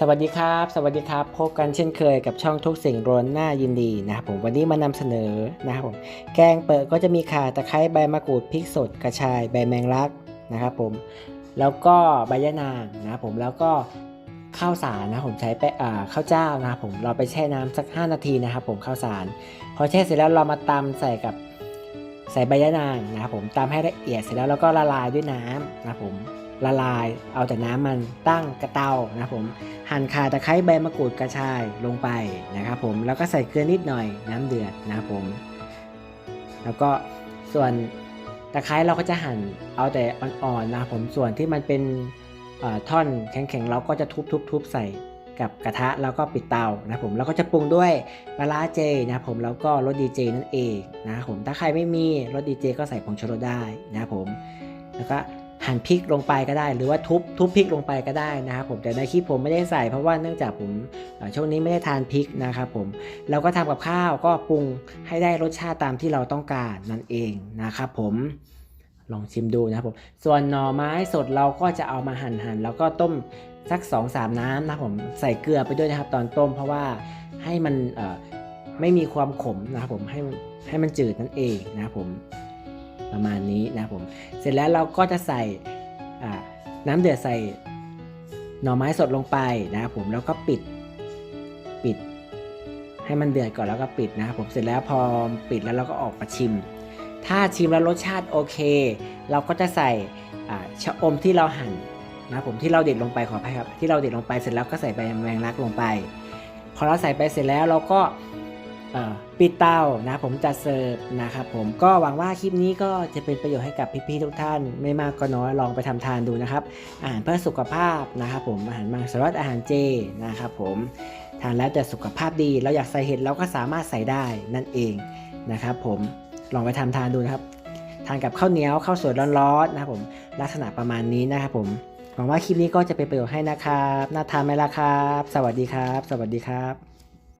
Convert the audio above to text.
สวัสดีครับ สวัสดีครับ พบกันเช่นเคยกับช่องทุกสิ่งร้นหน้ายินดีนะครับผมวันนี้มานำเสนอนะครับผมแกงเปิดก็จะมีข่าตะไคร้ใบมะกรูดพริกสดกระชายใบแมงลักนะครับผมแล้วก็ใบยะนางนะครับผมแล้วก็ข้าวสารนะผมใช้ไปอ่าข้าวเจ้านะครับผมเราไปแช่น้ำสัก 5 นาทีนะครับผมข้าวสารพอแช่เสร็จแล้วเรามาตำใส่กับใส่ใบยะนางนะครับผมตำให้ละเอียดเสร็จแล้วเราก็ละลายด้วยน้ำนะครับผม ละลาย เอาแต่น้ำมันตั้งกระเตานะครับผม หั่นข่าตะไคร้ใบมะกรูดกระชายลงไปนะครับผม แล้วก็ใส่เกลือนิดหน่อยน้ำเดือดนะครับผม แล้วก็ส่วนตะไคร้เราก็จะหั่นเอาแต่อ่อนๆนะครับผม ส่วนที่มันเป็นท่อนแข็งๆเราก็จะทุบๆๆใส่กับกระทะแล้วก็ปิดเตานะครับผมแล้วก็จะปรุงด้วยปลาร้าเจนะครับผมแล้วก็รสดีเจนั่นเองนะครับผมถ้าใครไม่มีรสดีเจก็ใส่ผงชูรสได้นะครับผมแล้วก็ หั่นพริกลงไปก็ได้ หรือว่าทุบทุบพริกลงไปก็ได้นะครับผมแต่ในคลิปผมไม่ได้ใส่เพราะว่าเนื่องจากผมช่วงนี้ไม่ได้ทานพริกนะครับผมเราก็ทำกับข้าวก็ปรุงให้ได้รสชาติตามที่เราต้องการนั่นเองนะครับผมลองชิมดูนะครับผมส่วนหน่อไม้สดเราก็จะเอามาหั่นหั่นแล้วก็ต้มสัก2อสามน้ำนะครับผมใส่เกลือไปด้วยนะครับตอนต้มเพราะว่าให้มันไม่มีความขมนะครับผมให้ให้มันจืดนั่นเองนะครับผม ประมาณนี้นะผม เสร็จแล้วเราก็จะใส่น้ำเดือดใส่หน่อไม้สดลงไปนะครับผมแล้วก็ปิดปิด ให้มันเดือดก่อนแล้วก็ปิดนะครับผมเสร็จแล้วพอปิดแล้วเราก็ออกมาชิม ถ้าชิมแล้วรสชาติโอเค เราก็จะใส่ชะอมที่เราหั่นนะผมที่เราเด็ดลงไปขออภัยครับที่เราเด็ดลงไปเสร็จแล้วก็ใส่ใบแมงลักลงไป พอเราใส่ไปเสร็จแล้วเราก็ ปิดเตานะผมจะเสิร์ฟนะครับผมก็หวังว่าคลิปนี้ก็จะเป็นประโยชน์ให้กับพี่ๆทุกท่าน ไม่มากก็น้อยลองไปทำทานดูนะครับ อาหารเพื่อสุขภาพนะครับผมอาหารมังสวิรัตอาหารเจนะครับผมทานแล้วจะสุขภาพดี เราอยากใส่เห็ดเราก็สามารถใส่ได้นั่นเองนะครับผมลองไปทำทานดูนะครับ ทานกับข้าวเหนียวข้าวสวยร้อนๆนะครับผมลักษณะประมาณนี้นะครับผมหวังว่าคลิปนี้ก็จะเป็นประโยชน์ให้นะครับน่าทานไหมล่ะครับ สวัสดีครับ สวัสดีครับ